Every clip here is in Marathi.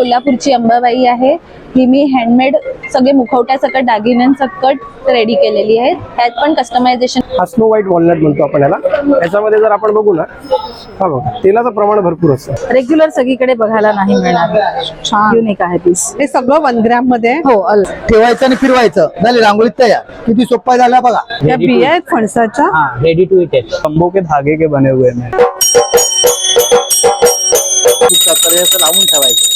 कोल्हापूरची अंबाबाई आहे. ही मी हँडमेड सगळे मुखवट्या सकट दागिन्यांसकट रेडी केलेली आहे ह्यात पण कस्टमायझेशन हा स्नो व्हाईट वॉलनट म्हणतो आपण याला. याच्यामध्ये जर आपण बघू ना हा बघा तेलाचं प्रमाण भरपूर असतं. रेग्युलर सगळीकडे बघायला नाही मिळणार. छान. युनिक आहे पीस हे सगळं वन ग्रॅममध्ये. हो अल ठेवायचं आणि फिरवायचं. झाली रांगोळीत तयार. किती सोपा झाला बघा. या बिया आहेत फणसाच्या. रेडी टू इट है तंबू के धागे के बने हुए हैं. तर हे असं लावून ठेवायचं.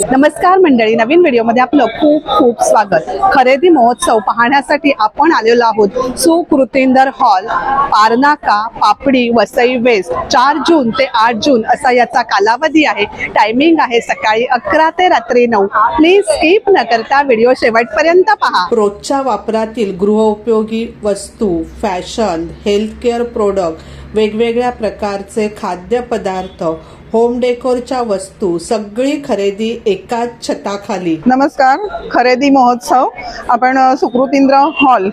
नमस्कार मंडळी नवीन व्हिडिओमध्ये आपलं खूप खूप स्वागत. खरेदी महोत्सव पाहण्यासाठी आपण आलेलो आहोत सुकृतिंदर हॉल पारनाका पापडी वसई वेस्ट चार जून ते आठ जून असा याचा कालावधी आहे. टायमिंग आहे सकाळी अकरा ते रात्री नऊ. प्लीज स्किप न करता व्हिडिओ शेवटपर्यंत पहा. रोजच्या वापरातील गृहोपयोगी वस्तू फॅशन हेल्थकेअर प्रोडक्ट वेगवेगळ्या प्रकारचे खाद्यपदार्थ होम डेकोरच्या वस्तू सगळी खरेदी एकाच छताखाली. नमस्कार खरेदी महोत्सव. आपण अ, सुकृतींद्र हॉल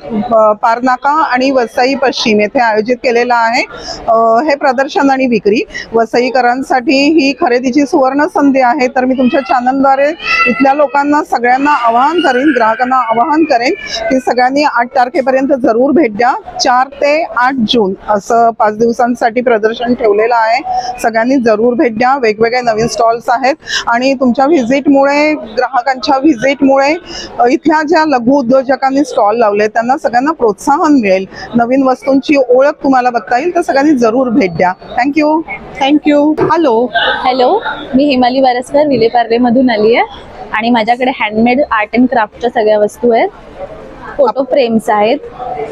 पारनाका आणि वसई पश्चिम येथे आयोजित केलेला आहे. हे प्रदर्शन आणि विक्री वसईकरांसाठी ही खरेदीची सुवर्ण संधी आहे. तर मी तुमच्या चॅनलद्वारे इथल्या लोकांना सगळ्यांना आवाहन करेन ग्राहकांना आवाहन करेन की सगळ्यांनी आठ तारखेपर्यंत जरूर भेट द्या. चार ते आठ जून असं पाच दिवसांसाठी प्रदर्शन ठेवलेलं आहे. सगळ्यांनी जरूर भेट द्या वेगवेगळे नवीन स्टॉल्स आहेत आणि तुमच्या व्हिजिटमुळे ग्राहकांच्या व्हिजिटमुळे इथल्या ज्या लघु उद्योजकांनी स्टॉल लावले त्यांना सगळ्यांना प्रोत्साहन मिळेल. नवीन वस्तूंची ओळख तुम्हाला बघता येईल तर सगळ्यांनी जरूर भेट द्या. Thank you thank you hello hello मी हिमाली वारसकर विलेपार्लेमधून आली आहे. आणि माझ्याकडे हँडमेड आर्ट अँड क्राफ्टच्या सगळ्या वस्तू आहेत. फोटो फ्रेम्स आहेत.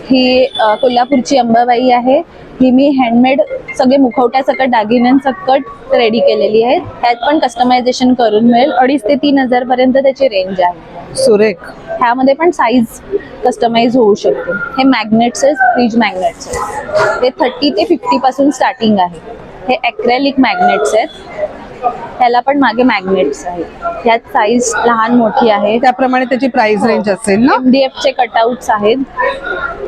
ही कोल्हापूरची अंबाबाई आहे. ही मी हँडमेड सगळे मुखवट्या सकट दागिन्यांसकट रेडी केलेली आहेत. ह्यात पण कस्टमायझेशन करून मिळेल. अडीच ते तीन हजार पर्यंत त्याची रेंज आहे. सुरेख. ह्यामध्ये पण साईज कस्टमाइज होऊ शकते. हे मॅग्नेट्स आहेत फ्रीज मॅग्नेट्स आहेत. ते थर्टी ते फिफ्टी पासून स्टार्टिंग आहे. हे ॲक्रेलिक मॅग्नेट्स आहेत. त्याला पण मागे मॅग्नेट्स आहेत. ह्यात साईज लहान मोठी आहे. त्याप्रमाणे त्याची प्राइस रेंज असेल ना? डी चे कटआउट्स आहेत.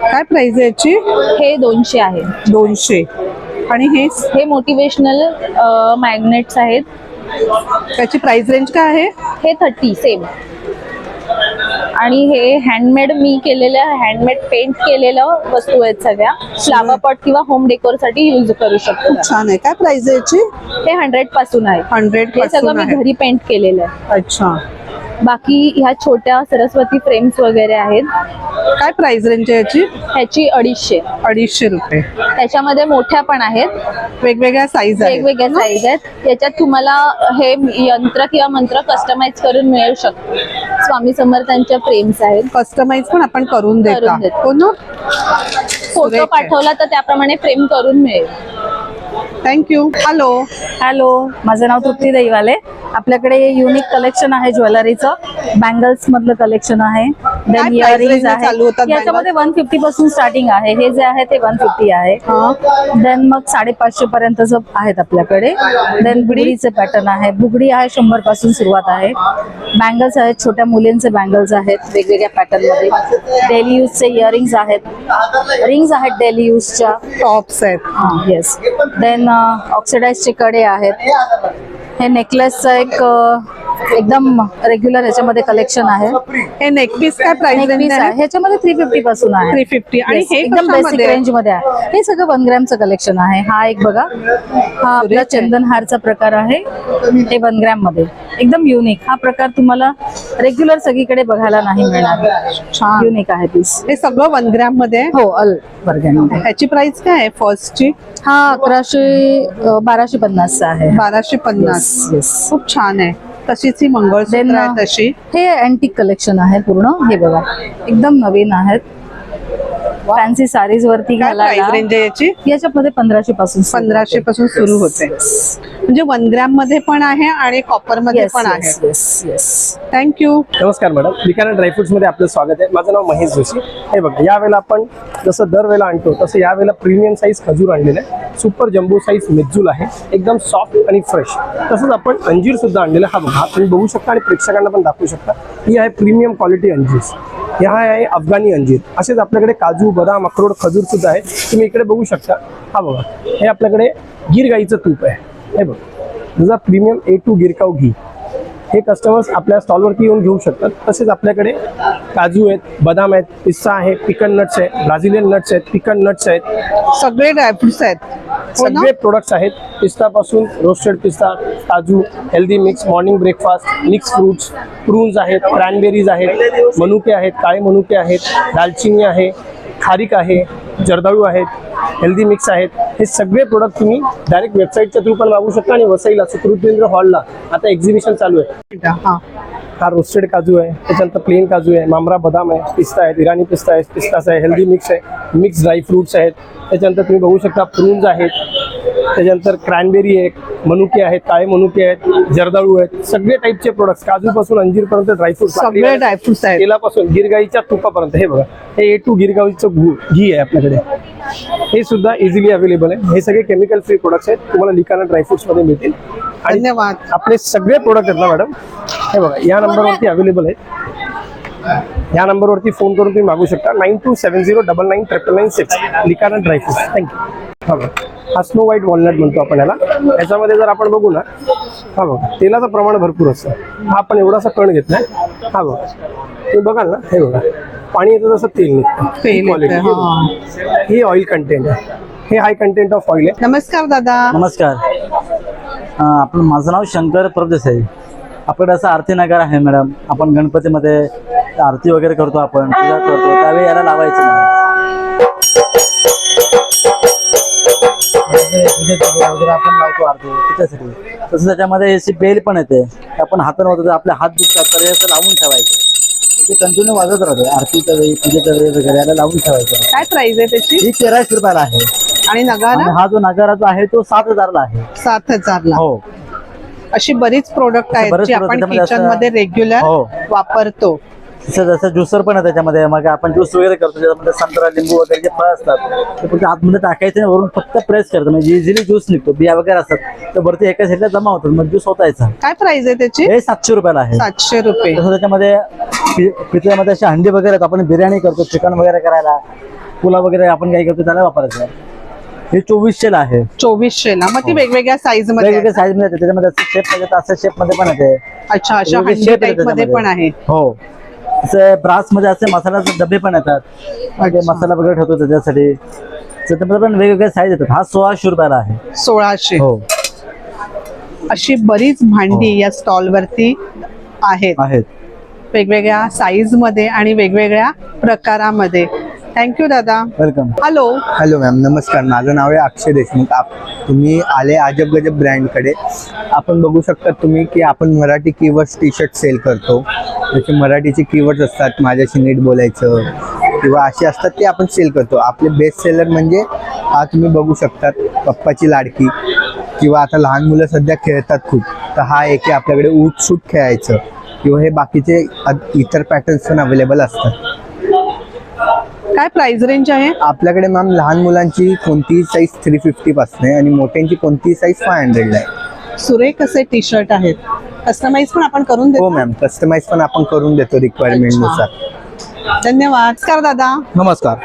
काय प्राइस आहे याची? हे दोनशे आहे. दोनशे. आणि हे? हे मोटिवेशनल मॅग्नेट्स आहेत. त्याची प्राइस रेंज काय आहे? हे थर्टी सेम आणि हे हँडमेड मी केलेलं हँडमेड पेंट केलेलं वस्तू आहेत सगळ्या. फ्लावर पॉट किंवा होम डेकोरसाठी युज करू शकतो. छान आहे. काय प्राइस आहे याची? हे हंड्रेडपासून आहे. हंड्रेड हे सगळं मी घरी पेंट केलेलं आहे. अच्छा. बाकी ह्या छोट्या सरस्वती फ्रेम्स वगैरे आहेत. काय प्राइस रेंज आहे याची? ह्याची अडीचशे. अडीचशे रुपये. त्याच्यामध्ये मोठ्या पण आहेत. वेगवेगळ्या साईज आहेत. वेगवेगळ्या साईज आहेत. याच्यात तुम्हाला हे यंत्र किंवा मंत्र कस्टमाइज करून मिळू शकतो. स्वामी समर्थांच्या फ्रेम्स आहेत. कस्टमाइज पण आपण करून देता. हो फोटो. पाठवला तर त्याप्रमाणे फ्रेम करून मिळेल. थँक्यू हॅलो हॅलो माझं नाव तृप्ती दैवाले आपल्याकडे युनिक कलेक्शन आहे ज्वेलरीचं. बँगल्स मधलं कलेक्शन आहे. देन आहे. याच्यामध्ये वन फिफ्टी पासून स्टार्टिंग आहे. हे जे आहे ते वन फिफ्टी आहे. देन मग साडेपाचशे पर्यंतच आहेत आपल्याकडे. देन बुगडीचे पॅटर्न आहे. बुगडी आहे शंभरपासून सुरुवात आहे. बँगल्स आहेत. छोट्या मुलींचे बँगल्स आहेत. वेगवेगळ्या पॅटर्नमध्ये. डेली यूजचे इयरिंग्स आहेत. रिंग्स आहेत डेली यूजच्या टॉप्स आहेत. येस देन ऑक्सिडाईजचे कडे आहेत हे नेकलेसचं एक एकदम रेग्युलर ह्याच्यामध्ये कलेक्शन आहे. हे नेकपीस काय प्राइस आहे? ह्याच्यामध्ये थ्री फिफ्टी पासून आहे. 350 आणि Yes, हे एकदम बेसिक? रेंजमध्ये आहे. हे सगळं वन ग्रॅमचं कलेक्शन आहे. हा एक बघा. हा आपला. चंदन हारचा प्रकार आहे. हे वन ग्रॅममध्ये. एकदम युनिक हा प्रकार तुम्हाला रेग्युलर सगळीकडे बघायला नाही मिळणार. छान. युनिक आहे पीस हे सगळं वन ग्रॅममध्ये? आहे. हो अल वर्गामध्ये. ह्याची प्राइस काय आहे? फर्स्टची हा अकराशे बाराशे पन्नासचा आहे. बाराशे पन्नास. खूप छान आहे. तशीच ही मंगळसूत्र तशी. हे अँटिक कलेक्शन आहे पूर्ण. हे बघा. एकदम नवीन आहेत. फॅन्सी साडीज वरती रेंज आहे याची? याच्यामध्ये पंधराशे पासून सुरू पंधराशे होते. पासून सुरू होते. म्हणजे वन ग्रॅममध्ये पण आहे आणि कॉपरमध्ये पण आहे. थँक्यू नमस्कार मॅडम बिकानेर ड्रायफ्रुट्समध्ये आपलं स्वागत आहे. माझं नाव महेश जोशी. हे बघा यावेळेला आपण जसं दरवेळेला आणतो तसं यावेळेला प्रीमियम साईज खजूर आणलेलं आहे. सुपर जम्बो साईज मेज्जूल आहे. एकदम सॉफ्ट आणि फ्रेश तसंच आपण अंजीर सुद्धा आणलेलं आहे. हा बघा तुम्ही बघू शकता आणि प्रेक्षकांना पण दाखवू शकता. ही आहे प्रीमियम क्वालिटी अंजीर. ह्या आहे अफगाणी अंजीर. असेच आपल्याकडे काजू बदाम अक्रोड खजूर सुद्धा आहे तुम्ही इकडे बघू शकता. हा बघा हे आपल्याकडे गिर गाईचं तूप आहे. हे बघा. तुझा प्रीमियम ए टू गिरकाव घी. हे कस्टमर्स आपल्या स्टॉलवरती येऊन घेऊ शकतात. तसेच आपल्याकडे काजू आहेत बदाम आहेत पिस्ता आहे पिकन नट्स आहे ब्राझिलियन नट्स आहेत पिकन नट्स आहेत. सगळे ड्रायफ्रुट्स आहेत. हो सगळे प्रोडक्ट्स आहेत. पिस्तापासून रोस्टेड पिस्ता काजू healthy mix morning breakfast mix fruits prunes आहेत क्रॅनबेरीज आहेत मनुके आहेत काळे मनुके आहेत दालचिनी आहे खारीक आहे जर्दाळू आहेत हेल्दी मिक्स आहेत हे सगळे प्रोडक्ट तुम्ही डायरेक्ट वेबसाईटच्या थ्रू पण मागू शकता आणि वसईला सुकृतेंद्र हॉलला आता एक्झिबिशन चालू आहे. हा. रोस्टेड काजू आहे त्याच्यानंतर प्लेन काजू आहे मामरा बदाम आहे पिस्ता आहे इराणी पिस्ता आहे पिस्तास आहे हेल्दी मिक्स आहे मिक्स ड्राय फ्रुट्स आहेत त्याच्यानंतर तुम्ही बघू शकता प्रून्स आहेत. त्याच्यानंतर क्रॅनबेरी आहे मनुके आहेत काळे मनुके आहेत जर्दाळू आहेत सगळे टाईपचे प्रोडक्ट्स काजूपासून अंजीरपर्यंत ड्रायफ्रूट सगळे ड्रायफ्रुट्स आहेत. तेलापासून गिरगाईच्या तुपापर्यंत. हे बघा हे ए टू गिरगाईचं घी आहे आपल्याकडे. हे सुद्धा इझिली अवेलेबल आहे. हे सगळे केमिकल फ्री प्रोडक्ट्स आहेत. तुम्हाला लिकाना ड्रायफ्रुट्समध्ये मिळतील. आणि धन्यवाद. आपले सगळे प्रोडक्ट आहेत ना मॅडम हे बघा या नंबरवरती अवेलेबल आहेत. या नंबरवरती फोन करून तुम्ही मागू शकता. Nine two seven zero double nine triple nine six लिकाना dry fruits thank you हा हा स्नो व्हाईट वॉलनट म्हणतो आपण याला. याच्यामध्ये जर आपण बघू ना हा बघा तेलाचं प्रमाण भरपूर असतं. हा आपण एवढासा कण घेतलाय हा बघा तुम्ही बघाल ना हे बघा. पाणी येतं तसं तेल निघतं. तेल ही हा. ही ऑइल कंटेंट आहे. हे हाय कंटेंट ऑफ ऑइल आहे. नमस्कार दादा. नमस्कार. अं, आपलं माझं नाव शंकर प्रभदेसाई. आपल्याकडे असं आरती नगर आहे मॅडम आपण गणपतीमध्ये आरती वगैरे करतो आपण पूजा करतो त्यावेळी याला लावायचं पूजेत वगैरे आपण लावतो आरती त्याच्यासाठी. तसं त्याच्यामध्ये अशी बेल पण येते. आपण हाताने होतो तर आपले हात दुखतात तर हे असं लावून ठेवायचं. ते कंटिन्यू वाजत राहते. आरतीच्या वेळी पूजेच्या वेळी वगैरे याला लावून ठेवायचं. काय प्राइस आहे त्याची? ही तेराशे रुपयाला आहे. आणि नगारा? आणि हा जो नगारा जो आहे तो सात हजारला आहे. सात हजारला. हो. अशी बरीच प्रोडक्ट आहेत बरेच जी product आपण त्याच्यामध्ये किचनमध्ये रेग्युलर हो. वापरतो. जसं जसं ज्युसर पण आहे त्याच्यामध्ये. मग आपण ज्यूस वगैरे करतो त्याच्यामध्ये संत्रा लिंबू वगैरे जे फळ असतात ते फक्त आतमध्ये टाकायचे वरून फक्त प्रेस करतो. म्हणजे इझिली ज्यूस निघतो बिया वगैरे असतात तर वरती एका साईडला जमा होतात मग ज्यूस होता यायचा काय प्राइस आहे त्याची? हे सातशे रुपयाला आहे. सातशे रुपये. तसं त्याच्यामध्ये पि- पितळ्यामध्ये असे हंडी वगैरे आहेत आपण बिर्याणी करतो चिकन वगैरे करायला. पुलाव वगैरे आपण काही करतो त्याला वापरायचं. हे चोवीसशेला आहे. चोवीसशे ला मग ती वेगवेगळ्या साईजमध्ये. वेगवेगळ्या साईजमध्ये येते. त्याच्यामध्ये असं शेपमध्ये अशा शेपमध्ये पण येते. अच्छा अशा वेगवेगळे हंडी shape टाईप येतात मध्ये पण. आहे. हो. असे ब्रासमध्ये असे मसाल्याचे डबे पण येतात. म्हणजे. मसाला वगैरे ठेवतो त्याच्यासाठी. पण वेगवेगळे साईज येतात. हा सोळाशे रुपयाला आहे. सोळाशे. हो. अशी बरीच भांडी या स्टॉल वरती आहेत. आहेत. वेगवेगळ्या साईजमध्ये आणि वेगवेगळ्या प्रकारामध्ये. थँक्यू दादा. वेलकम हॅलो हॅलो मॅम नमस्कार. माझं नाव आहे अक्षय देशमुख. आप तुम्ही आले अजब गजब ब्रँडकडे आपण बघू शकता तुम्ही की आपण Marathi keywords T shirt sale करतो. जसे मराठीचे कीवर्ड्स असतात माझ्याशी नीट बोलायचं किंवा असे असतात ते आपण सेल करतो. आपले बेस्ट सेलर म्हणजे हा तुम्ही बघू शकतात पप्पाची लाडकी किंवा आता लहान मुलं सध्या खेळतात खूप. तर हा एक आहे आपल्याकडे ऊट सूट खेळायचं. किंवा हे बाकीचे इतर पॅटर्न्स पण अवेलेबल असतात. काय प्राइस रेंज आहे? आपल्याकडे मॅम लहान मुलांची कोणतीही साईज थ्री फिफ्टी पासून आहे आणि मोठ्यांची कोणतीही साईज फाय हंड्रेडला आहे. सुरेख असे टी शर्ट आहेत? कस्टमाइज पण आपण करून हो देतो मॅम कस्टमाइज पण आपण करून देतो रिक्वायरमेंटनुसार. धन्यवाद. नमस्कार दादा. नमस्कार.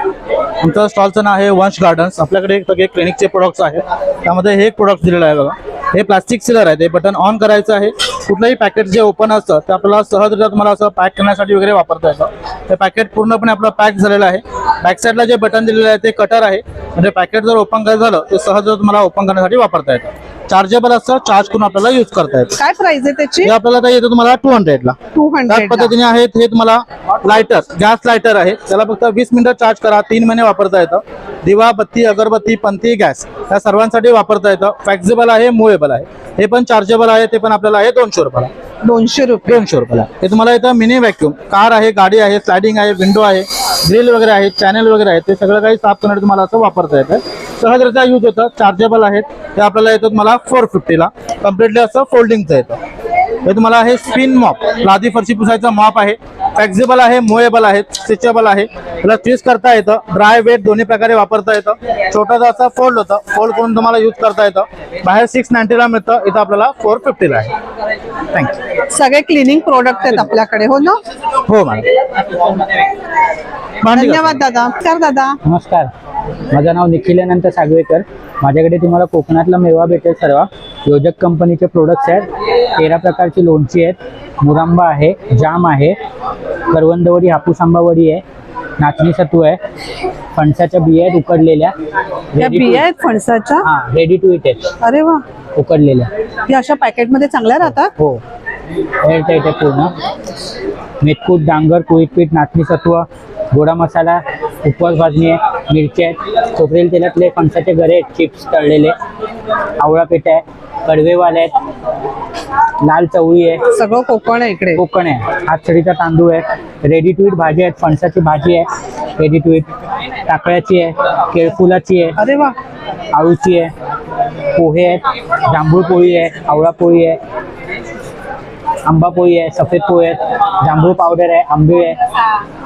आमचं स्टॉलचं नाव आहे वंश गार्डन्स आपल्याकडे सगळे क्लिनिकचे प्रोडक्ट्स आहेत. त्यामध्ये हे एक प्रोडक्ट दिलेलं आहे बघा. हे प्लास्टिक सिलर आहे. ते बटन ऑन करायचं आहे. कुठलंही पॅकेट जे ओपन असतं ते आपल्याला सहजरित्या तुम्हाला असं पॅक करण्यासाठी वगैरे वापरता येतं. ते पॅकेट पूर्णपणे आपलं पॅक झालेलं आहे. बॅक साईडला जे बटन दिलेलं आहे ते कटर आहे. म्हणजे पॅकेट जर ओपन करायचं झालं ते सहज तुम्हाला ओपन करण्यासाठी वापरता येतं. चार्जेबल असतं चार्ज करून आपल्याला यूज करता येतं. काय प्राइस आहे त्याची? हे आपल्याला आता येतं तुम्हाला टू हंड्रेडला टू त्याच हंड्रेड पद्धतीने आहेत हे तुम्हाला लायटर गॅस लायटर आहे. त्याला फक्त वीस मिनिटं चार्ज करा तीन महिने वापरता येतं. दिवा बत्ती अगरबत्ती पंथी गॅस या सर्वांसाठी वापरता येतं. फ्लेक्झिबल आहे मुवेबल आहे. हे पण चार्जेबल आहे ते पण आपल्याला आहे दोनशे रुपयाला. दोनशे रुपये. दोनशे रुपयाला. हे तुम्हाला इथं मिनी व्हॅक्यूम कार आहे गाडी आहे स्लायडिंग आहे विंडो आहे. ग्रिल वगैरे आहे चॅनल वगैरे आहे ते सगळं काही साफ करण्यासाठी तुम्हाला असं वापरता येतं. सहजरित्या यूज होतं चार्जेबल आहेत. ते आपल्याला येतं तुम्हाला फोर फिफ्टीला कम्प्लिटली असं फोल्डिंगचं येतं. हे तुम्हाला हे स्पिन मॉप लादी फरशी पुसायचा मॉप आहे. फ्लेक्झिबल आहे मोएबल आहे स्ट्रेचेबल आहे. त्याला ट्विस्ट करता येतं. ड्राय वेट दोन्ही प्रकारे वापरता येतं. छोटासा असं फोल्ड होतं. फोल्ड करून तुम्हाला यूज करता येतं. बाहेर सिक्स नाईन्टीला मिळतं. इथं आपल्याला फोर फिफ्टीला आहे. थँक्यू सगळे क्लिनिंग प्रोडक्ट आहेत आपल्याकडे हो ना? हो मॅडम. धन्यवाद दादा. नमस्कार दादा. नमस्कार. माझं नाव निखिलानंत सागवेकर. माझ्याकडे तुम्हाला कोकणातला मेवा भेटेल सर्व. योजक कंपनीचे प्रोडक्ट्स आहेत. तेरा प्रकारची लोणची आहेत. मुरांबा आहे जाम आहे. करवंदवडी हापूस आंबावडी आहे. नाचणी सत्तू आहे. फणसाच्या बिया आहेत उकडलेल्या. बिया आहेत फणसाच्या? हा रेडी टू इट आहेत. अरे वा. उकडलेल्या. या अशा पॅकेटमध्ये चांगल्या राहतात? हो. एअरटाईट आहे पूर्ण. मेथकूट डांगर कुळीत पीठ नाचणी सत्व गोडा मसाला उपवास भाजणी आहे मिरची आहेत. खोबरेल तेलातले फणसाचे गरे आहेत चिप्स तळलेले. आवळा पेठ आहे कडवेवाले आहेत. लाल चवळी आहे. सगळं कोकण आहे इकडे. कोकण आहे. हातसडीचा तांदूळ आहे. रेडी टू इट भाजी आहेत. फणसाची भाजी आहे. रेडी टू इट टाकळ्याची आहे. केळफुलाची आहे. अरे वा. आळूची आहे. पोहे आहेत. जांभूळ पोळी आहे. आवळा पोळी आहे. आंबा पोळी आहे सफेद पोळी आहेत जांभूळ पावडर आहे आंबे आहे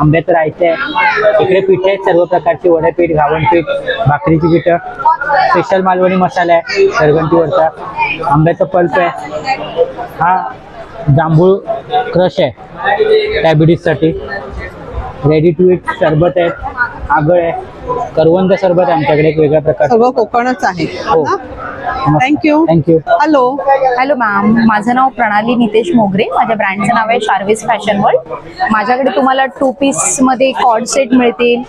आंब्याचं रायते आहे. इकडे पीठ आहेत सर्व प्रकारची वडेपीठ घावणपीठ भाकरीची पिठं. स्पेशल मालवणी मसाला आहे सरगंटीवरचा आंब्याचं पल्प आहे. हा जांभूळ क्रश आहे डायबिटीजसाठी रेडी टू इट सरबत आहे आगळ आहे. करवंद सरबत आहे आमच्याकडे एक वेगळ्या प्रकारचं. सगळं कोकणच आहे. हो? Thank you thank you hello hello ma'am माझं नाव प्रणाली नितेश मोगरे. माझ्या ब्रँडचं नाव आहे शार्विस फॅशन वर्ल्ड. माझ्याकडे तुम्हाला टू पीसमध्ये कॉर्ड सेट मिळतील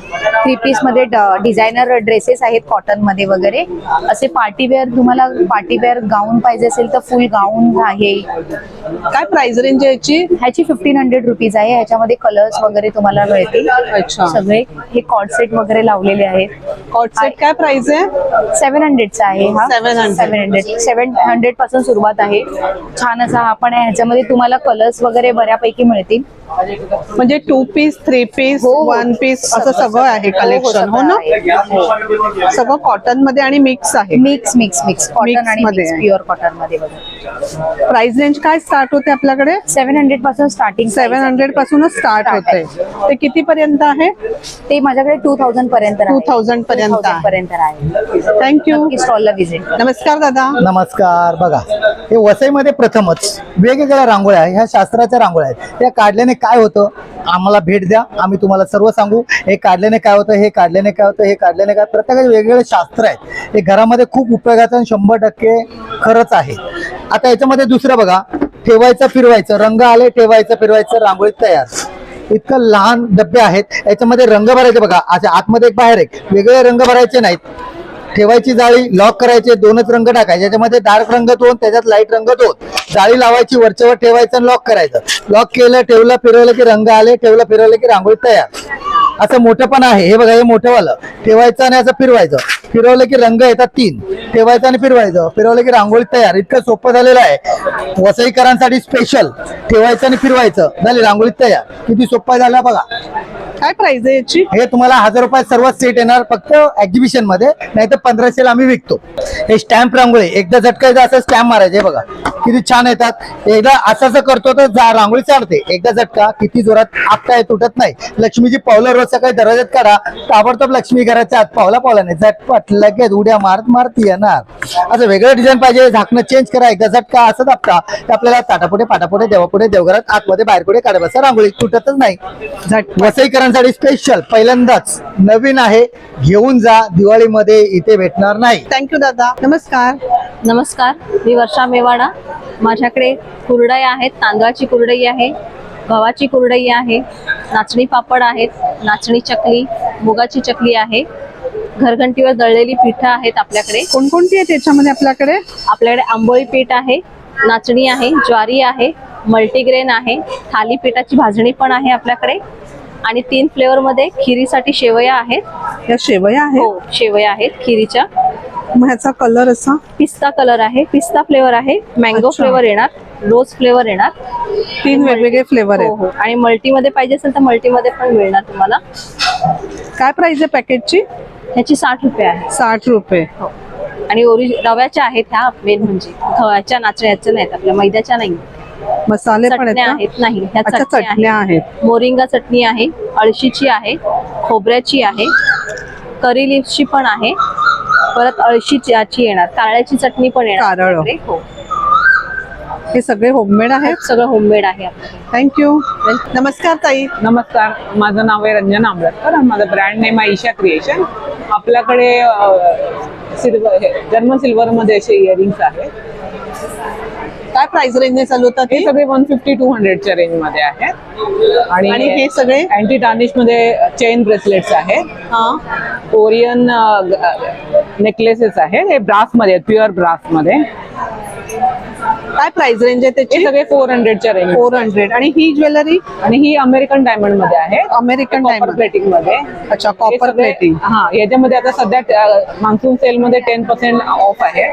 थ्री पीसमध्ये डिझायनर ड्रेसेस आहेत कॉटनमध्ये वगैरे. असे पार्टीवेअर तुम्हाला पार्टीवेअर गाऊन पाहिजे असेल तर फुल गाऊन आहे. काय प्राइस रेंज आहे याची? ह्याची फिफ्टीन हंड्रेड रुपीज आहे. ह्याच्यामध्ये कलर्स वगैरे तुम्हाला मिळतील. अच्छा. सगळे हे कॉर्ड सेट वगैरे लावलेले आहेत. कॉट सेट काय प्राइस आहे? सेव्हन हंड्रेडचा आहे हा. 700. सेव्हन हंड्रेड सेव्हन हंड्रेडपासून सुरुवात आहे. छान असा हा पण आहे. ह्याच्यामध्ये तुम्हाला कलर्स वगैरे बऱ्यापैकी मिळतील. म्हणजे टू पीस थ्री पीस हो, हो. वन पीस असं सगळं आहे हो, कलेक्शन हो ना? सगळं कॉटनमध्ये आणि मिक्स आहे. मिक्स मिक्स मिक्स कॉटन आणि. प्युअर कॉटनमध्ये प्राइस रेंज काय स्टार्ट होते आपल्याकडे? सेव्हन हंड्रेडपासून स्टार्टिंग सेव्हन हंड्रेड पासूनच स्टार्ट होते. ते किती पर्यंत आहे? ते माझ्याकडे टू थाउजंड पर्यंत 2000 पर्यंत आहे. पर्यंत आहे थँक्यू स्टॉलला व्हिजिट नमस्कार दादा. नमस्कार. बघा हे वसईमध्ये प्रथमच वेगवेगळ्या रांगोळ्या ह्या शास्त्राच्या रांगोळ्या आहेत. त्या काढल्याने काय होतं? आम्हाला भेट द्या. आम्ही तुम्हाला सर्व सांगू. हे काढल्याने काय होतं? हे काढल्याने काय होतं? हे काढल्याने काय प्रत्येकाचे वेगवेगळे शास्त्र आहेत. हे घरामध्ये खूप उपयोगाचं आणि शंभर टक्के खरंच आहे. आता याच्यामध्ये दुसरं बघा. ठेवायचं फिरवायचं. रंग आले ठेवायचं फिरवायचं रांगोळी तयार. इतकं लहान डबे आहेत. याच्यामध्ये रंग भरायचे बघा. असे आतमध्ये एक बाहेर एक. वेगळे रंग भरायचे नाहीत. ठेवायची जाळी लॉक करायचे दोनच रंग टाकायचे. याच्यामध्ये डार्क रंग दोन त्याच्यात लाइट रंग दोन जाळी लावायची वरच्यावर ठेवायचं आणि लॉक करायचं. लॉक केलं ठेवलं फिरवलं की रंग आले ठेवलं फिरवलं की रांगोळी तयार. असं मोठं पण आहे. हे बघा हे मोठंवालं ठेवायचं आणि असं फिरवायचं. फिरवलं की रंग येतात तीन. ठेवायचं आणि फिरवायचं. फिरवलं की रांगोळी तयार. इतकं सोपं झालेलं आहे. वसईकरांसाठी स्पेशल ठेवायचं आणि फिरवायचं. झाली रांगोळी तयार. किती सोपं झालं बघा. काय प्राइस आहे याची? हे तुम्हाला हजार रुपयात सर्व सेट येणार फक्त एक्झिबिशनमध्ये नाही तर पंधराशेला आम्ही विकतो. हे स्टॅम्प रांगोळी एकदा झटकायचं असं स्टॅम्प मारायचे बघा. किती छान येतात. एकदा असं असं करतो तर रांगोळी चालते. एकदा झटका किती जोरात आपटा तुटत नाही. लक्ष्मीची पावलं रोज सकाळी दरवाज्यात करा ताबडतोब लक्ष्मी घराच्या आत पावला पावलाने झटपट लगेच उड्या मारत मारत येणार. असं वेगळं डिझाईन पाहिजे. झाकणं चेंज करा. एकदा झटका असं दाबता आपल्याला ताटापुढे पाटापुढे देवापुढे देवघरात आतमध्ये बाहेर पुढे काढा बसा. रांगोळी तुटतच नाही. झट वसईकरांसाठी स्पेशल पहिल्यांदाच नवीन आहे. घेऊन जा दिवाळीमध्ये इथे भेटणार नाही. थँक्यू दादा. नमस्कार. नमस्कार. मी वर्षा मेवाडा. माझ्याकडे कुरडई आहेत. तांदळाची कुरडई आहे. गव्हाची कुरडई आहे. नाचणी पापड आहेत. नाचणी चकली मुगाची चकली आहे. घरघंटीवर दळलेली पिठं आहेत आपल्याकडे. कोणकोणती आहे त्याच्यामध्ये आपल्याकडे? आपल्याकडे आंबोळी पीठ आहे. नाचणी आहे. ज्वारी आहे. मल्टीग्रेन आहे. थालीपीठाची भाजणी पण आहे आपल्याकडे. आणि तीन फ्लेवर मध्ये खिरीसाठी शेवया आहेत. या शेवया आहे हो शेवया आहेत खिरीच्या. मग ह्याचा कलर असा? पिस्ता कलर आहे पिस्ता फ्लेवर आहे मँगो अच्छा. फ्लेवर येणार रोज फ्लेवर येणार. तीन वेगवेगळे फ्लेवर हो आहेत. हो आणि मल्टी मध्ये पाहिजे असेल तर मल्टी मध्ये पण मिळणार तुम्हाला. काय प्राइस आहे पॅकेटची ह्याची साठ रुपये आहे. साठ रुपये. आणि ओरिज रव्याच्या आहेत ह्या मेन म्हणजे. गव्हाच्या नाचण्याच्या नाहीत आपल्या मैद्याच्या नाही मसाले पण आहेत नाही. ह्या चटण्या आहेत. मोरिंगा चटणी आहे अळशीची आहे खोबऱ्याची आहे करी लिव्सची पण आहे. परत अळशीची याची येणार कारळ्याची चटणी पण येणार कारळं. हो. हे सगळे होममेड आहेत? सगळं होममेड आहे थँक्यू नमस्कार ताई. नमस्कार. माझं नाव आहे रंजन आंबळकर माझं ब्रँड नेम आहे ईशा क्रिएशन आपल्याकडे सिल्वर जर्मन सिल्वर मध्ये असे इयरिंग्स आहेत. प्राइस रेंजने चालू होतात हे हे सगळे वन फिफ्टी टू हंड्रेडच्या रेंजमध्ये आहेत. आणि हे सगळे? अँटी टार्निशमध्ये चेन ब्रेसलेट्स आहेत. हा. कोरियन नेकलेसेस आहेत. हे ब्रासमध्ये प्युअर ब्रासमध्ये. काय प्राइस रेंज आहे त्याची? सगळे फोर हंड्रेडच्या रेंज फोर हंड्रेड आणि ही ज्वेलरी आणि ही अमेरिकन डायमंडमध्ये आहे. अमेरिकन डायमंड प्लेटिंगमध्ये. अच्छा कॉपर प्लेटिंग हा याच्यामध्ये आता सध्या मान्सून सेल मध्ये टेन पर्सेंट ऑफ आहे.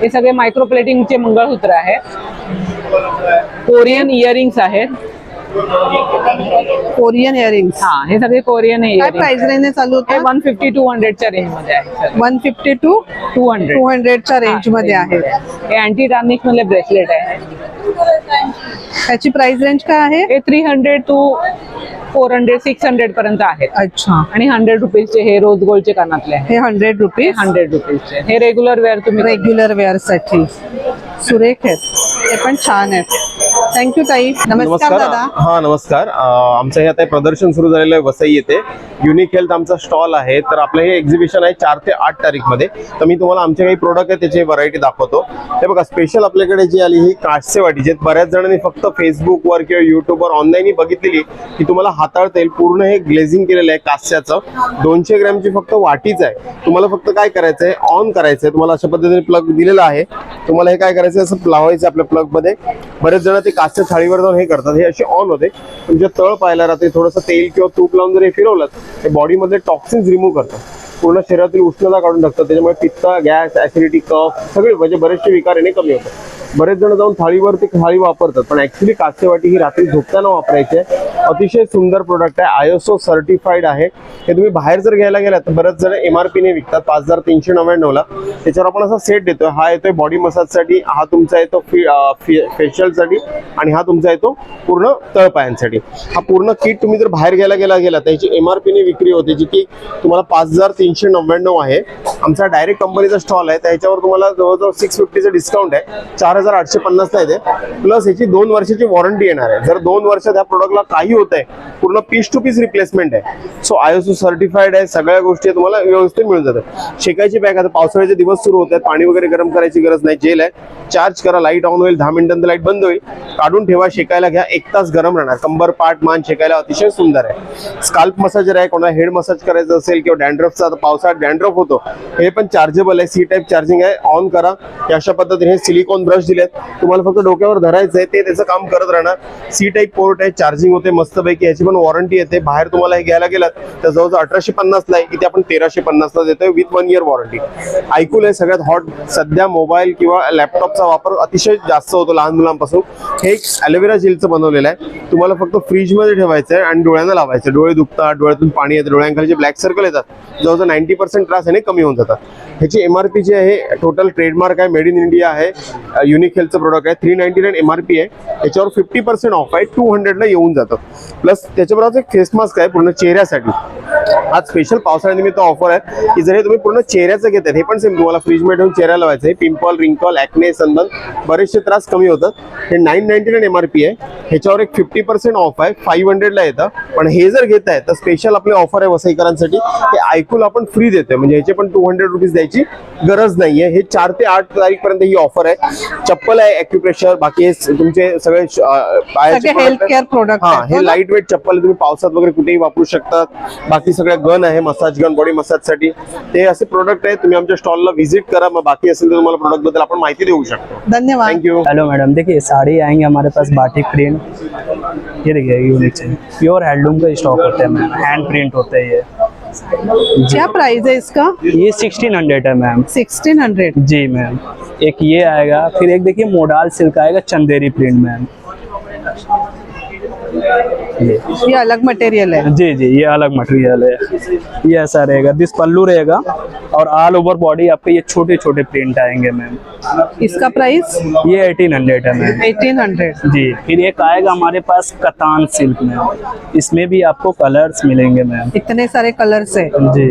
हे सगळे मायक्रो प्लेटिंगचे मंगळसूत्र आहेत. कोरियन इयरिंग्स आहेत. कोरियन इयरिंग्स हा हे सगळे कोरियन काय प्राइस रेंजने चालू हे होतं वन फिफ्टी टू हंड्रेडच्या रेंजमध्ये आहे one fifty two two hundred two हंड्रेडच्या रेंजमध्ये आहे. हे अँटी टार्निश मधले ब्रेसलेट आहे. त्याची प्राइस रेंज काय आहे? हे three hundred two four hundred six hundred पर्यंत आहेत. अच्छा. आणि हंड्रेड रुपीजचे हे रोज गोल्डचे कानातले हे हंड्रेड रुपीज हंड्रेड रुपीजचे हे रेग्युलर वेअर तुम्ही रेग्युलर वेअरसाठी. सुरेख आहेत. ते पण छान आहेत. थँक्यू ताई. नमस्कार दादा. हा नमस्कार. आमचं हे आता प्रदर्शन सुरू झालेलं आहे वसई येथे. युनिक हेल्थ आमचा स्टॉल आहे. तर आपलं हे एक्झिबिशन आहे चार ते आठ तारीखमध्ये तर मी तुम्हाला आमचे काही प्रोडक्ट आहे त्याची व्हरायटी दाखवतो. हे बघा स्पेशल आपल्याकडे जी आली ही काचचे वाटी जे बऱ्याच जणांनी फक्त फेसबुकवर किंवा युट्यूबवर ऑनलाईन बघितलेली की तुम्हाला हाताळता येईल. पूर्ण हे ग्लेझिंग केलेलं आहे कास्याचं दोनशे ग्रॅमची फक्त वाटीच आहे. तुम्हाला फक्त काय करायचं आहे ऑन करायचं आहे तुम्हाला अशा पद्धतीने प्लग दिलेलं आहे. तुम्हाला हे काय करायचं असं लावायचं आपल्या प्लगमध्ये. बरेच जण ते काचच्या थाळीवर जाऊन हे करतात. हे असे ऑन होते. तुमच्या तळ पाहायला राहते थोडंसं तेल किंवा तूप लावून जर हे फिरवलं ते बॉडीमधले टॉक्सिन्स रिमूव्ह करतात. पूर्ण शरीरातील उष्णता काढून टाकतात. त्याच्यामुळे पित्त गॅस ऍसिडिटी कफ सगळे म्हणजे बरेचसे विकार येणे कमी होतात. बरेच जण जाऊन थाळीवर ती थाळी वापरतात पण ऍक्च्युली कास्यवाटी वाटी ही रात्री झोपताना वापरायची आहे. अतिशय सुंदर प्रोडक्ट आहे. आयएसओ सर्टिफाईड आहे. हे तुम्ही बाहेर जर घ्यायला गेलात तर बरेच जण एमआरपीने विकतात पाच हजार तीनशे नव्याण्णवला त्याच्यावर आपण असा सेट देतोय. हा येतोय बॉडी मसाजसाठी हा तुमचा येतो फेशियलसाठी आणि हा तुमचा येतो पूर्ण तळपायांसाठी. हा पूर्ण किट तुम्ही जर बाहेर घ्यायला गेला गेला त्याची एमआरपीने विक्री होते जी की तुम्हाला पाच हजार तीनशे नव्याण्णव आहे. आमचा डायरेक्ट कंपनीचा स्टॉल आहे. त्याच्यावर तुम्हाला जवळजवळ सिक्स फिफ्टीचं डिस्काउंट आहे. चार हजार आठशे पन्नासला येते प्लस याची दोन वर्षाची वॉरंटी येणार आहे. जर दोन वर्ष त्या प्रोडक्टला काही होत आहे पूर्ण पीस टू पीस रिप्लेसमेंट आहे. सो आयएसओ सर्टिफाईड आहे सगळ्या गोष्टी तुम्हाला व्यवस्थित मिळून जातात. शेकायची बॅग आता पावसाळ्याचे दिवस सुरू होत आहेत पाणी वगैरे गरम करायची गरज नाही जेल आहे. चार्ज करा लाइट ऑन होईल दहा मिनिटांत लाइट बंद होईल. काढून ठेवा शेकायला घ्या एक तास गरम राहणार. कंबर पाठ मान शेकायला अतिशय सुंदर आहे. स्काल्प मसाजर आहे कोणाला हेड मसाज करायचं असेल किंवा डॅन्ड्रफचा पावसाळ्यात डॅन्ड्रफ होतो. हे पण चार्जेबल आहे सी टाईप चार्जिंग आहे. ऑन करा. अशा पद्धतीने सिलिकॉन ब्रश दिलेत. तुम्हाला फक्त डोक्यावर धरायचं आहे ते त्याचं काम करत राहणार. सी टाईप पोर्ट आहे चार्जिंग होते मस्तपैकी याची पण वॉरंटी येते. बाहेर तुम्हाला हे घ्यायला गेलात तर जवळजवळ अठराशे पन्नासला आहे इथे आपण तेराशे पन्नासला देतोय विथ वन इयर वॉरंटी ऐकूल आहे सगळ्यात हॉट सध्या मोबाईल किंवा लॅपटॉपचा वापर अतिशय जास्त होतो लहान मुलांपासून. हे एक ॲलोवेरा जेलचं बनवलेलं आहे. तुम्हाला फक्त फ्रीजमध्ये ठेवायचं आहे आणि डोळ्यांना लावायचं डोळे दुखतात डोळ्यातून पाणी येतं डोळ्यांखाली जे ब्लॅक सर्कल येतात जवळजवळ नाईन्टी पर्सेंट त्रास याने कमी होऊन जातात. ह्याची एम आर पी जी आहे टोटल ट्रेडमार्क आहे मेड इन इंडिया आहे युनिक हेल्थचं प्रोडक्ट आहे three ninety nine M R P आहे. त्याच्यावर फिफ्टी पर्सेंट ऑफ आहे टू हंड्रेडला येऊन जातं. प्लस त्याच्याबरोबर एक फेस मास्क आहे पूर्ण चेहऱ्यासाठी. आज स्पेशल पावसाळ्यानिमित्त ऑफर आहे. की जर हे तुम्ही पूर्ण चेहऱ्याचं घेतात हे पण सेम तुम्हाला फ्रीजमध्ये ठेवून चेहऱ्याला लावायचं आहे. पिंपल रिंकल ॲक्ने सनबर्न बरेचसे त्रास कमी होतात. हे nine ninety nine M R P आहे. ह्याच्यावर एक फिफ्टी पर्सेंट ऑफ आहे. फाईव्ह हंड्रेडला येतं. पण हे जर घेत आहे तर स्पेशल आपले ऑफर आहे वसईकरांसाठी. हे ऐकून आपण फ्री देतोय. म्हणजे ह्याचे पण टू हंड्रेड रुपीज द्यायची गरज नाहीये. हे चार ते आठ तारीखपर्यंत ही ऑफर आहे. चप्पल आहे ॲक्युप्रेशर बाकी हे तुमचे सगळे. केअर प्रोडक्ट हा हे लाइट वेट चप्पल तुम्ही पावसात वगैरे कुठेही वापरू शकतात. बाकी सगळ्या गन आहे मसाज गन बॉडी मसाज साठी. ते असे प्रोडक्ट आहेत तुम्ही आमच्या स्टॉलला व्हिजिट करा मग बाकी असेल तर तुम्हाला प्रोडक्ट बद्दल आपण माहिती देऊ शकतो. धन्यवाद. थँक्यू हेलो मैडम देखिए साड़ी आएँगे हमारे पास बाटिक प्रिंट ये देखिए यूनिक से प्योर हैंडलूम का स्टॉक होता है मैम हैंड प्रिंट होता है ये. क्या प्राइस है इसका? ये सिक्सटीन हंड्रेड है मैम सिक्सटीन हंड्रेड जी मैम एक ये आएगा फिर एक देखिए मोडाल सिल्क आएगा चंदेरी प्रिंट मैम ये ये अलग मटेरियल है। जी जी ये अलग मटेरियल है। ये ऐसा रहेगा दिस पल्लू रहेगा और ऑल ओवर बॉडी आपके ये छोटे छोटे प्रिंट आएँगे मैम इसका प्राइस ये एटीन हंड्रेड है मैम एटीन हंड्रेड जी फिर एक आएगा हमारे पास कतान सिल्क में इसमें भी आपको कलर्स मिलेंगे मैम इतने सारे कलर्स है। जी।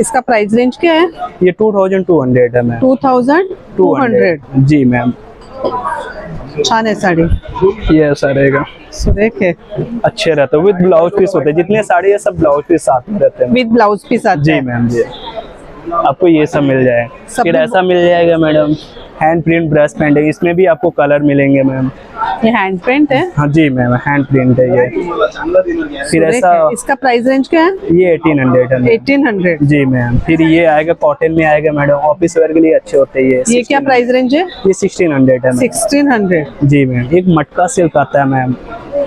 इसका प्राइस रेंज क्या है? ये टू थाउज़ेंड टू हंड्रेड है ma'am two thousand two hundred जी मैम छान आहे साडी. ये ऐसा रहेगा सुरेख अच्छे रहते हैं। विद ब्लाउज पीस होते हैं। जितने साड़ी है सब ब्लाउज पीस साथ में रहते हैं। विथ ब्लाउज पीस जी मैम जी। आपको ये सब मिल जाए। फिर ऐसा मिल जाएगा madam hand print brush painting इसमें भी आपको कलर मिलेंगे मैम। हे हँड पेंट आहे हाँ जी मैम हैंड प्रिंट है ये। फिर ऐसा इसका प्राइस रेंज क्या है? ये एटीन हंड्रेड है एटीन हंड्रेड जी मैम फिर ये आएगा कॉटन में आएगा मैडम ऑफ़िस वेयर के लिए अच्छे होते हैं ये। ये क्या प्राइस रेंज है? ये सिक्सटीन हंड्रेड है सिक्सटीन हंड्रेड जी मैम एक मटका सिल्क आता है मैम।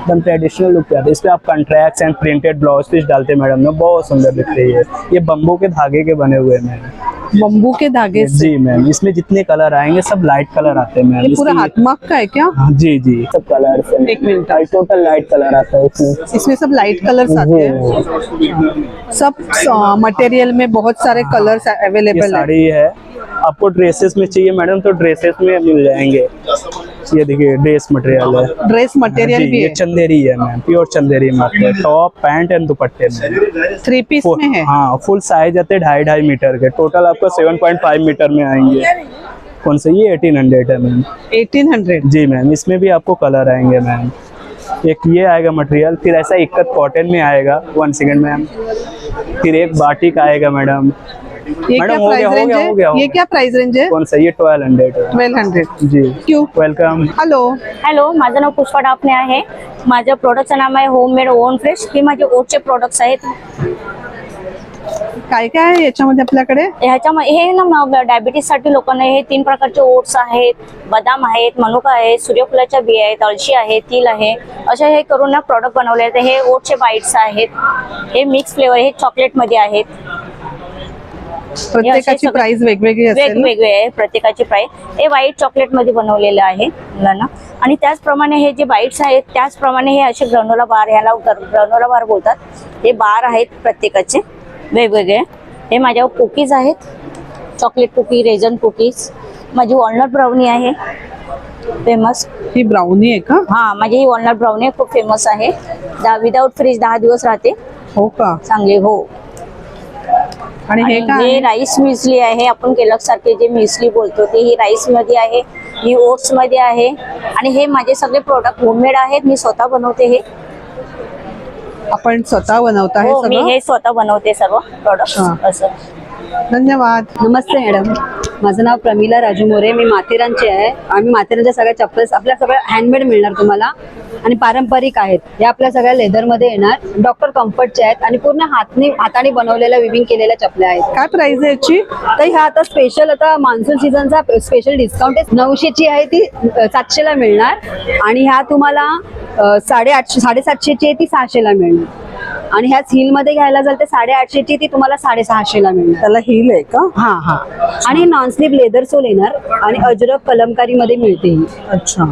एकदम ट्रेडिशनल लुक आता है। इस पे आप contrasts and printed blouse piece डालते हैं मैडम ना बहुत सुंदर दिख रही है ये। बम्बू के धागे के बने हुए हैं मैम बम्बू के धागे से जी मैम इसमें जितने कलर आएँगे सब लाइट कलर आते हैं मैम पूरा हाथमाग का है क्या? हाँ, जी जी। सब कलर एक मिनट। टोटल लाइट कलर आता है इसमें। इसमें सब लाइट कलर आते हैं। सब मटेरियल में बहुत सारे कलर्स अवेलेबल है। साड़ी है। आपको ड्रेसेस में चाहिए मैडम तो ड्रेसेस में मिल जाएँगे। ये देखिए ड्रेस मटेरियल है। ड्रेस मटेरियल भी ये चंदेरी है मैम प्योर चंदेरी में आते टॉप पैंट एंड दुपट्टे में थ्री पीस में है? हाँ फुल साइज़ आते ढाई ढाई मीटर के। टोटल आपको सेवन पॉइंट फाइव मीटर में आएँगे। कौन सा? ये एटीन हंड्रेड है मैम। एटीन हंड्रेड जी मैम इसमें भी आपको कलर आएँगे मैम। एक ये आएगा मटेरियल फिर ऐसा इक्कत कॉटन में आएगा। One second ma'am. फिर एक बाटिक आएगा मैडम। ये मैडम, क्या हो गया, प्राइस हो रेंज गया, है हो गया, हो? ये। क्या प्राइस रेंज है? कौन सा? ये ट्वेल्व हंड्रेड ट्वेल्व हंड्रेड जी। क्यों वेलकम हॅलो हॅलो माझं नाव पुष्पा डापणे आहे. माझ्या प्रोडक्टचं नाव आहे होम मेड ओन फ्रेश हे माझे ओटचे प्रोडक्ट्स आहेत. काय काय आहे याच्यामध्ये आपल्याकडे? ह्याच्यामध्ये हे ना डायबिटीजसाठी लोकांना हे तीन प्रकारचे ओट्स आहेत. बदाम आहेत मनुका आहेत सूर्यफुलाच्या बिया आहेत अळशी आहे तिल आहे. असे हे करून ना प्रॉडक्ट बनवले आहेत. हे ओटचे बाईट्स आहेत. हे मिक्स फ्लेवर हे चॉकलेटमध्ये आहेत. प्रत्येकाची प्राइस वेगवेगळी असेल? वेगवेगळे आहे प्रत्येकाची प्राइस हे व्हाईट चॉकलेटमध्ये बनवलेलं आहे मुलांना. आणि त्याचप्रमाणे हे जे बाईट्स आहेत त्याचप्रमाणे हे असे ग्रनोला बार ह्याला ग्रनोला बार बोलतात. हे बार आहेत प्रत्येकाचे वेगवेगळे. हे माझ्या कुकीज आहेत. चॉकलेट कुकी रेझन कुकीज माझी वॉलनट ब्राउनी आहे. फेमस ही ब्राउनी आहे का? हा माझी ही वॉलनट ब्राउनी खूप फेमस आहे. विदाऊट फ्रीज दहा दिवस राहते. हो का? चांगली हो. आणि हे काय हे? राईस म्युसली आहे आपण केलक सारखे जे म्युसली बोलतो ते ही राईसमध्ये आहे ही ओट्समध्ये आहे आणि हे माझे सगळे प्रोडक्ट होममेड आहेत मी स्वतः बनवते हे आपण स्वतः बनवता हे हो मी हे स्वतः बनवते सर्व प्रोडक्ट. असं धन्यवाद. नमस्ते मॅडम. माझं नाव प्रमिला राजू मोरे. मी माथेरानची आहे. आम्ही माथेरानच्या सगळ्या चप्पल्स आपल्या सगळ्या हँडमेड मिळणार तुम्हाला. आणि पारंपरिक आहेत. या आपल्या सगळ्या लेदरमध्ये येणार. डॉक्टर कम्फर्टच्या आहेत. आणि पूर्ण हातने हाताने बनवलेल्या विविंग केलेल्या चपल्या आहेत. काय प्राइस आहे याची? तर ह्या आता स्पेशल आता मान्सून सीझनचा स्पेशल डिस्काउंट आहे. नऊशेची आहे ती सातशेला मिळणार. आणि ह्या तुम्हाला अ, साडेआठशे साडेसातशेची आहे ती सहाशेला मिळणार. आणि ह्याच हिलमध्ये घ्यायला जाल तर साडेआठशेची ती तुम्हाला साडेसहाशेला मिळणार. त्याला हिल आहे का? हा हा. आणि नॉन स्लीप लेदर सोल येणार आणि अजरक कलमकारी मध्ये मिळते ही. अच्छा.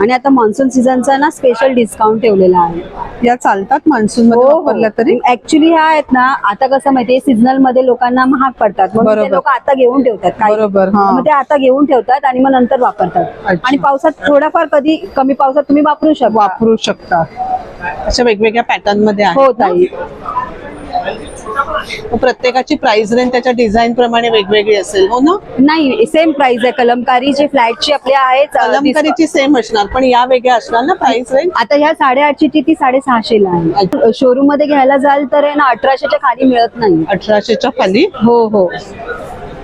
आणि आता मान्सून सीझनचा ना स्पेशल डिस्काउंट ठेवलेला आहे. या चालतात मान्सून मध्ये हो, वापरल्या तरी? ऍक्च्युली ह्या आहेत ना आता कसं माहितीये सीझनलमध्ये लोकांना महाग पडतात. म्हणून बरोबर. लोक आता घेऊन ठेवतात. बरोबर, हा. मग ते आता घेऊन ठेवतात आणि मग नंतर वापरतात. अच्छा. आणि पावसात थोडाफार कधी कमी पावसात तुम्ही वापरू शकता. वापरू शकता. अशा वेगवेगळ्या पॅटर्नमध्ये हो आहे ताई. प्रत्येकाची प्राइस रेंज त्याच्या डिझाईन प्रमाणे वेगवेगळी असेल हो ना? नाही सेम प्राइस आहे. कलमकारीची फ्लॅटची आपली आहे कलमकारीची सेम असणार पण या वेगळ्या असणार ना प्राइस रेंज आता ह्या साडेआठशे ची ती साडेसहाशेला आहे. शोरूममध्ये घ्यायला जाल तर आहे ना अठराशेच्या खाली मिळत नाही. अठराशेच्या खाली? हो हो.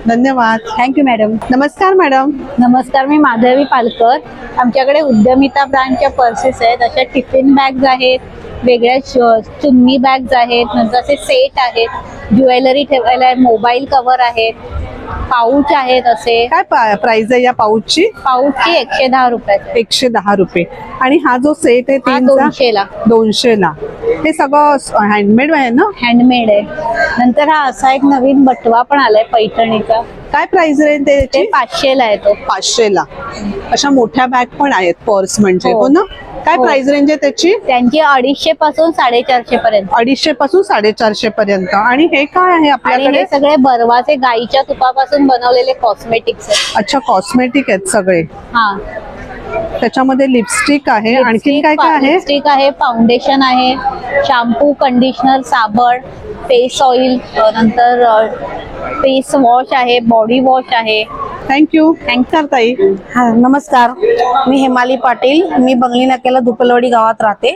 धन्यवाद. थँक्यू मॅडम नमस्कार मॅडम नमस्कार मी माधवी पालकर. आमच्याकडे उद्यमिता ब्रँडच्या पर्सेस आहेत अशा टिफिन बॅग्स आहेत वेगळ्या चुन्नी बॅग्स आहेत नंतर असे सेट आहेत. ज्वेलरी ठेवायला आहे मोबाईल कव्हर आहेत. पाऊच आहेत असे. काय प्राइस आहे या पाऊचची पाऊचची एकशे दहा रुपयाचे. एकशे दहा रुपये. आणि हा जो सेट आहे हा तीनचा दोनशेला दोनशेला. हे सगळं हँडमेड आहे ना? हँडमेड आहे. नंतर हा असा एक नवीन बटवा पण आलाय पैठणीचा. काय प्राइस रेंज ते त्याची पाचशेला आहे तो. पाचशेला. अशा मोठ्या बॅग पण आहेत पर्स म्हणजे हो. हो ना? काय हो. प्राइस रेंज आहे त्याची? त्यांची अडीचशे पासून साडेचारशे पर्यंत. अडीचशे पासून साडेचारशे पर्यंत. आणि हे काय आहे आणि आपल्याकडे? हे सगळे बरवाचे गाईच्या तुपापासून बनवलेले कॉस्मेटिक्स आहेत. अच्छा कॉस्मेटिक आहेत सगळे. हा. त्याच्यामध्ये लिपस्टिक आहे. आणखीन काय काय आहे? लिपस्टिक आहे फाउंडेशन आहे शॅम्पू कंडिशनर साबण फेस ऑइल नंतर फेस वॉश आहे बॉडी वॉश आहे. थँक्यू थँक्यू ताई. हा नमस्कार. मी हेमाली पाटील. मी बंगली नाक्याला दुपलवाडी गावात राहते.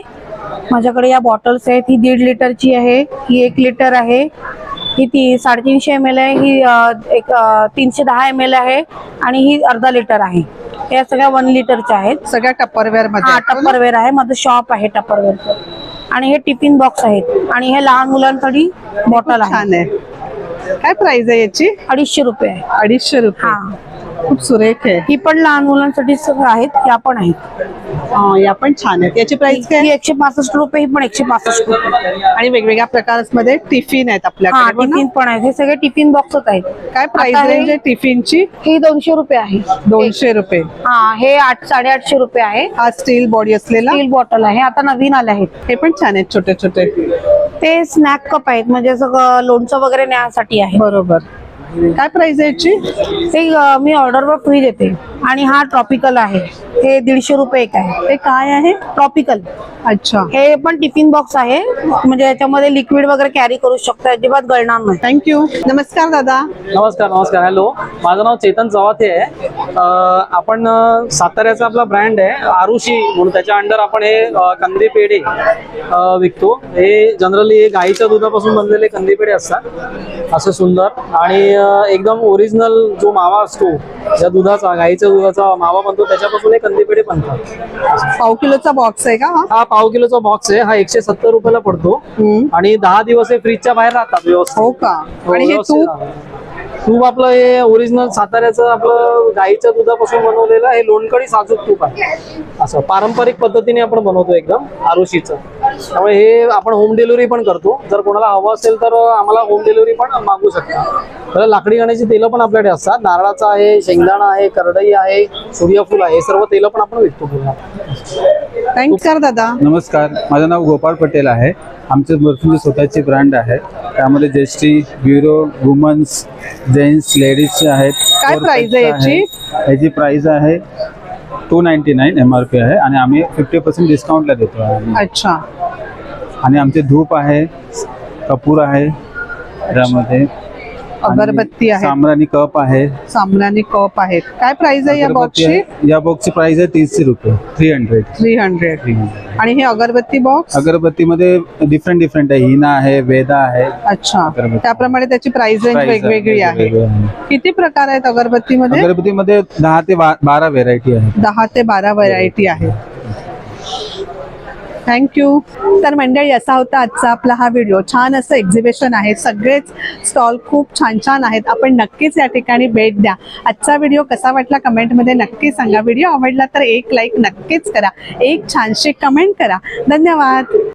माझ्याकडे या बॉटल्स आहेत. ही दीड लिटरची आहे. ही एक लिटर आहे. ही ती साडेतीनशे एम एल आहे. ही अ, एक अ, तीनशे दहा एम एल आहे आणि ही अर्धा लिटर आहे. या सगळ्या वन लिटरच्या आहेत. सगळ्या टप्परवेअर हा मध्ये टप्परवेअर आहे. माझं शॉप आहे टप्परवेअरचं आणि हे टिफिन बॉक्स आहेत. आणि हे लहान मुलांसाठी बॉटल आहे छान आहे. काय प्राइस आहे याची? अडीचशे रुपये. अडीचशे रुपये. हा. खूप सुरेख आहे. ही पण लहान मुलांसाठी आहेत या पण आहेत. या पण छान आहेत. याची प्राइस काय? ही एकशे पासष्ट रुपये ही पण एकशे पासष्ट रुपये. आणि वेगवेगळ्या प्रकारांमध्ये टिफिन आहेत हा आपल्याकडे ना? टिफिन पण आहेत. हे सगळे टिफिन बॉक्सच आहेत. काय प्राइस आता हे- रेंज आहे टिफिनची ही दोनशे रुपये आहे. दोनशे रुपये. हा हे आठ साडेआठशे रुपये आहे. हा स्टील बॉडी असलेला? स्टील बॉटल आहे. आता नवीन आले आहेत. हे पण छान आहेत छोटे छोटे ते स्नॅक कप आहेत. म्हणजे असं लोणचं वगैरे न्यायसाठी आहे. बरोबर. काय प्राइस आहे याची? ते मी ऑर्डरवर फ्री देते. आणि हा ट्रॉपिकल आहे. हे दीडशे रुपये एक आहे. हे काय आहे? ट्रॉपिकल अच्छा. हे पण टिफिन बॉक्स आहे. म्हणजे याच्यामध्ये लिक्विड वगैरे कॅरी करू शकतो. अजिबात गळणार नाही. थँक्यू नमस्कार दादा. नमस्कार नमस्कार. हॅलो माझं नाव चेतन चव्हाथे आहे. अं, आपण अं, साताऱ्याचा आपला ब्रँड आहे आरुषी म्हणून. त्याच्या अंडर आपण हे अं, कंदी पेढे अं, विकतो. हे जनरली हे गाईच्या दुधापासून बनलेले कंदी पेढे असतात. असं सुंदर. आणि एकदम ओरिजिनल जो मावा असतो ज्या दुधाचा गाईच्या दुधाचा मावा बनतो त्याच्यापासून हे कंदी पेढे बनतात. पाव किलोचा बॉक्स आहे का हा? हा पाव किलोचा बॉक्स आहे. हा एकशे सत्तर रुपयाला पडतो. हम्म. आणि दहा दिवस हे फ्रीजच्या बाहेर राहतात व्यवस्थित. हो का? हो, आणि हे व्यवस्थित तूप? राहतात. तूप आपलं हे ओरिजिनल साताऱ्याचं आपलं गाईच्या दुधापासून बनवलेलं हे लोणकडी साजूक तूप आहे. असं पारंपरिक पद्धतीने आपण बनवतो एकदम आरुशीचं त्यामुळे हे आपण होम डिलिव्हरी पण करतो. जर कोणाला हवं असेल तर आम्हाला होम डिलिव्हरी पण मागू शकता. तर लाकडी गाण्याची तेलं पण आपल्याकडे असतात. नारळाचं आहे शेंगदाणा आहे करडई आहे सूर्यफूल आहे हे सर्व तेलं पण आपण विकतो पूर्ण. थँक्यू दादा. नमस्कार. माझं नाव गोपाळ पटेल आहे. आमचे भरपूर स्वतःची ब्रँड आहे. त्यामध्ये जेस्टी ब्युरो वुमन्स जेंट्स लेडीजचे आहेत काय price आहे याची? याची प्राइस आहे two ninety nine M R P आहे. आणि आम्ही फिफ्टी पर्सेंट डिस्काउंटला देतो. अच्छा. आणि आमचे धूप आहे कपूर आहे त्यामध्ये अगरबत्ती आहे सामरानी कप आहे. सामनानी कप आहेत. काय प्राइस आहे या अगरबत्ती बॉक्सची या बॉक्सची प्राइस आहे तीसशे रुपये. थ्री हंड्रेड थ्री हंड्रेड आणि हे अगरबत्ती बॉक्स अगरबत्तीमध्ये डिफरंट डिफरंट आहे. हिना आहे वेदा आहे. अच्छा. अगरबत्ती. त्याप्रमाणे त्याची प्राइस रेंज वेगवेगळी आहे. किती प्रकार आहेत अगरबत्तीमध्ये? अगरबत्तीमध्ये दहा ते बारा व्हेरायटी आहे दहा ते बारा व्हरायटी आहेत. थँक्यू तर मंडळी असा होता आजचा आपला हा व्हिडिओ छान असं एक्झिबिशन आहे. सगळेच स्टॉल खूप छान छान आहेत. आपण नक्कीच या ठिकाणी भेट द्या. आजचा व्हिडिओ कसा वाटला कमेंटमध्ये नक्की सांगा. व्हिडिओ आवडला तर एक लाईक नक्कीच करा. एक छानशी कमेंट करा. धन्यवाद.